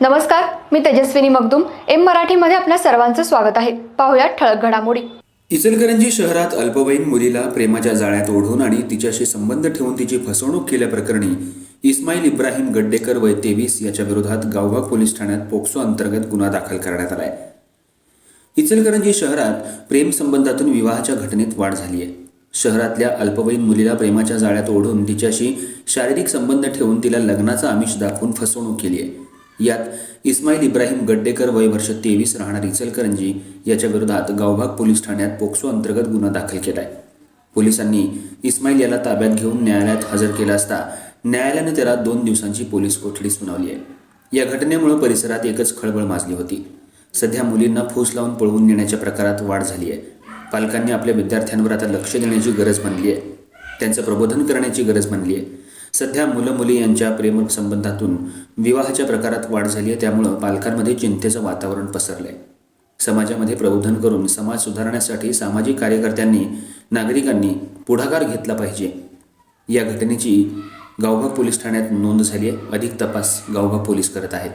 नमस्कार मी तेजस्विनी मगदुम. एम मराठीमध्ये आपल्या सर्वांचं स्वागत आहे. पाहुयात ठळक घडामोडी. इचलकरंजी शहरात अल्पवयीन मुलीला प्रेमाच्या जाळ्यात ओढून आणि तिच्याशी संबंध ठेवून तिची फसवणूक केल्याप्रकरणी इस्माईल इब्राहिम गड्डेकर वय तेवीस याच्या विरोधात गावभाग पोलीस ठाण्यात पोक्सो अंतर्गत गुन्हा दाखल करण्यात आलाय. इचलकरंजी शहरात प्रेमसंबंधातून विवाहाच्या घटनेत वाढ झाली आहे. शहरातल्या अल्पवयीन मुलीला प्रेमाच्या जाळ्यात ओढून तिच्याशी शारीरिक संबंध ठेवून तिला लग्नाचा आमिष दाखवून फसवणूक केली आहे. यात इस्माईल इब्राहिम गड्डेकर वय वर्ष तेवीस राहणार इचलकरंजी याच्या विरोधात गावभाग पोलीस ठाण्यात पोक्सो अंतर्गत गुन्हा दाखल केला आहे पोलिसांनी इस्माईल याला ताब्यात घेऊन न्यायालयात हजर केला असता न्यायालयानं त्याला दोन दिवसांची पोलीस कोठडी सुनावली आहे. या घटनेमुळे परिसरात एकच खळबळ माजली होती. सध्या मुलींना फूस लावून पळवून नेण्याच्या प्रकारात वाढ झाली आहे. पालकांनी आपल्या विद्यार्थ्यांवर आता लक्ष देण्याची गरज बनली आहे. त्यांचं प्रबोधन करण्याची गरज बनली आहे. सध्या मुलं मुली यांच्या प्रेमसंबंधातून विवाहाच्या प्रकारात वाढ झाली आहे त्यामुळं पालकांमध्ये चिंतेचं वातावरण पसरलं आहे समाजामध्ये प्रबोधन करून समाज सुधारण्यासाठी सामाजिक कार्यकर्त्यांनी नागरिकांनी पुढाकार घेतला पाहिजे. या घटनेची गावभाग पोलीस ठाण्यात नोंद झाली आहे. अधिक तपास गावभाग पोलीस करत आहेत.